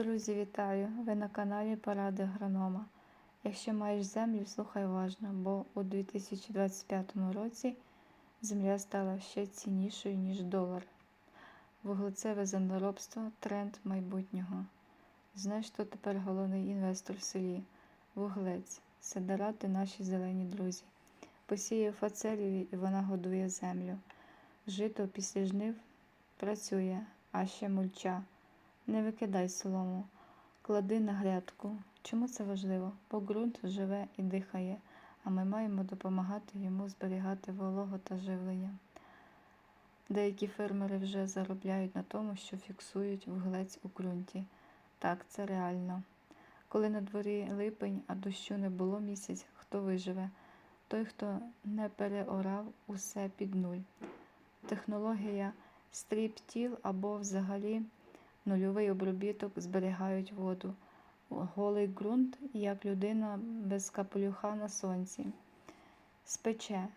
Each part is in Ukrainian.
Друзі, вітаю! Ви на каналі Поради Агронома. Якщо маєш землю, слухай уважно, бо у 2025 році земля стала ще ціннішою, ніж долар. Вуглецеве землеробство тренд майбутнього. Знаєш, хто тепер головний інвестор в селі? Вуглець. Сидорати наші зелені друзі. Посіяв фацелію і вона годує землю. Жито після жнив працює, а ще мульча. Не викидай солому, клади на грядку. Чому це важливо? Бо ґрунт живе і дихає, а ми маємо допомагати йому зберігати вологу та живлення. Деякі фермери вже заробляють на тому, що фіксують вуглець у ґрунті. Так, це реально. Коли на дворі липень, а дощу не було місяць, хто виживе? Той, хто не переорав усе під нуль. Технологія стріп-тіл або взагалі нульовий обробіток зберігають воду. Голий ґрунт, як людина без капелюха на сонці. Спече,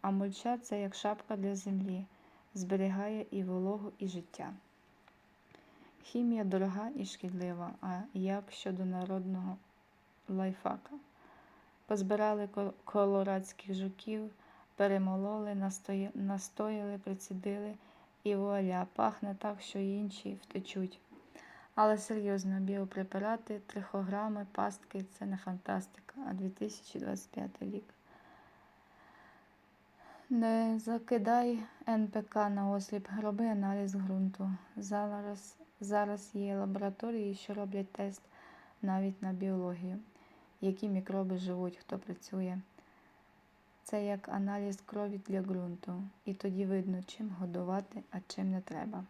а мульча це як шапка для землі, зберігає і вологу, і життя. Хімія дорога і шкідлива, а як щодо народного лайфака. Позбирали колорадських жуків, перемололи, настояли, прицідили і вуаля, пахне так, що інші втечуть. Але серйозно, біопрепарати, трихограми, пастки це не фантастика, а 2025 рік. Не закидай НПК на осліп, роби аналіз ґрунту. Зараз, зараз є лабораторії, що роблять тест навіть на біологію, які мікроби живуть, хто працює. Це як аналіз крові для ґрунту, і тоді видно, чим годувати, а чим не треба.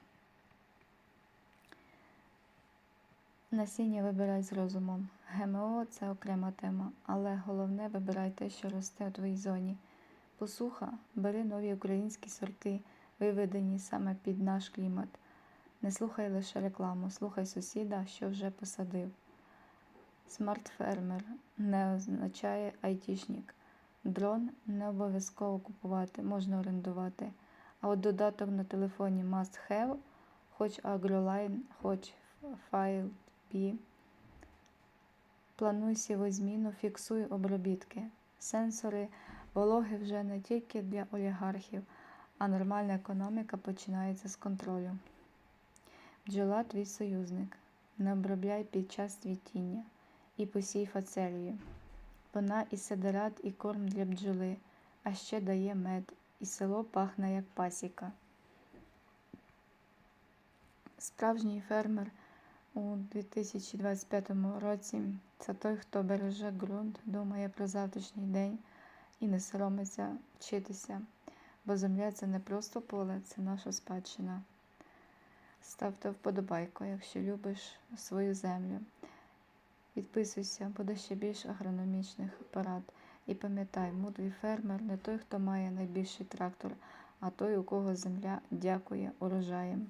Насіння вибирай з розумом. ГМО це окрема тема, але головне вибирай те, що росте у твоїй зоні. Посуха, бери нові українські сорти, виведені саме під наш клімат. Не слухай лише рекламу, слухай сусіда, що вже посадив. Смарт-фермер не означає айтішник. Дрон не обов'язково купувати, можна орендувати. А от додаток на телефоні must have, хоч AgroLine, хоч FileP. Плануй сівозміну, фіксуй обробітки. Сенсори вологи вже не тільки для олігархів, а нормальна економіка починається з контролю. Бджола твій союзник. Не обробляй під час цвітіння і посій фацелію. Вона і сидерат, і корм для бджоли, а ще дає мед, і село пахне, як пасіка. Справжній фермер у 2025 році це той, хто береже ґрунт, думає про завтрашній день і не соромиться вчитися, бо земля це не просто поле, це наша спадщина. Ставте вподобайку, якщо любиш свою землю. Підписуйся, буде ще більше агрономічних порад. І пам'ятай, мудрий фермер не той, хто має найбільший трактор, а той, у кого земля дякує урожаєм.